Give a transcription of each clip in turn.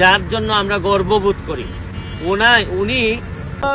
যার জন্য আমরা গর্ববোধ করি। ওনায় উনি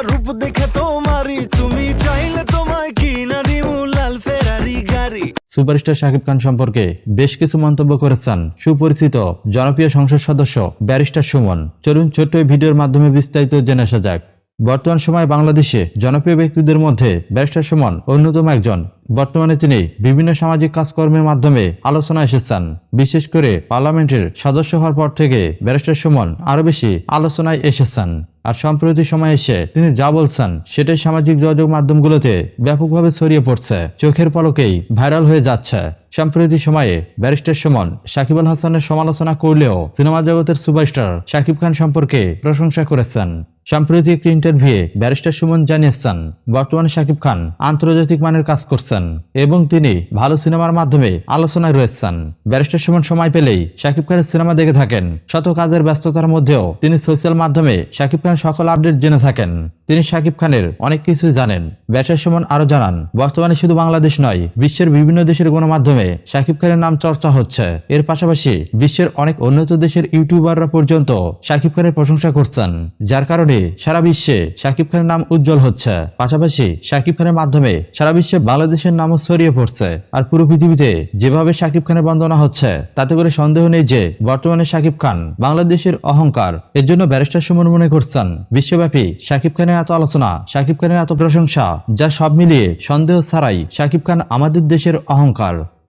রূপ দেখে তোমারই তুমি চাইলে তোমায় কিনা দিমু লাল ফেরারি গাড়ি। সুপারস্টার শাকিব খান সম্পর্কে বেশ কিছু মন্তব্য করেছেন সুপরিচিত জনপ্রিয় সংসদ সদস্য ব্যারিস্টার সুমন। চলুন ছোট্ট এই ভিডিওর মাধ্যমে বিস্তারিত জেনে আসা যাক। বর্তমান সময়ে বাংলাদেশে জনপ্রিয় ব্যক্তিদের মধ্যে ব্যারিস্টার সুমন অন্যতম একজন। বর্তমানে তিনি বিভিন্ন সামাজিক কাজকর্মের মাধ্যমে আলোচনা এসেছেন। বিশেষ করে পার্লামেন্টের সদস্য হওয়ার পর থেকে ব্যারিস্টার সুমন আরও বেশি আলোচনায় এসেছেন। আর সম্প্রতি সময় এসে তিনি যা বলছেন সেটাই সামাজিক যোগাযোগ মাধ্যমগুলোতে ব্যাপকভাবে ছড়িয়ে পড়ছে। চোখের পলকেই ভাইরাল হয়ে যাচ্ছে। সম্প্রতি সময়ে ব্যারিস্টার সুমন সাকিব আল হাসানের সমালোচনা করলেও সিনেমা জগতের সুপারস্টার শাকিব খান সম্পর্কে প্রশংসা করেছেন। সম্প্রতি একটি ইন্টারভিউয়ে ব্যারিস্টার সুমন জানিয়েছেন, বর্তমানে শাকিব খান আন্তর্জাতিক মানের কাজ করছেন এবং তিনি ভালো সিনেমার মাধ্যমে আলোচনায় রয়েছেন। ব্যারিস্টার সুমন সময় পেলেই শাকিব খানের সিনেমা দেখে থাকেন। শত কাজের ব্যস্ততার মধ্যেও তিনি সোশ্যাল মাধ্যমে শাকিব খান সকল আপডেট জেনে থাকেন। তিনি শাকিব খানের অনেক কিছু জানেন। ব্যারিস্টার সুমন আরও জানান, বর্তমানে শুধু বাংলাদেশ নয়, বিশ্বের বিভিন্ন দেশের গণমাধ্যমে শাকিব খানের নাম চর্চা হচ্ছে। এর পাশাপাশি বিশ্বের অনেক উন্নত দেশের ইউটিউবাররা পর্যন্ত শাকিব খানের প্রশংসা করছেন, যার কারণে সারা বিশ্বে শাকিব খানের নাম উজ্জ্বল হচ্ছে। পাশাপাশি শাকিব খানের মাধ্যমে সারা বিশ্বে বাংলাদেশের নামও ছড়িয়ে পড়ছে। আর পুরো পৃথিবীতে যেভাবে শাকিব খানের বন্দনা হচ্ছে, তাতে করে সন্দেহ নেই যে বর্তমানে শাকিব খান বাংলাদেশের অহংকার, এর জন্য ব্যারিস্টার সুমন মনে করছেন। বিশ্বব্যাপী শাকিব খানের এত আলোচনা, শাকিব খানের এত প্রশংসা, যা সব মিলিয়ে সন্দেহ ছাড়াই শাকিব খান আমাদের দেশের অহংকার।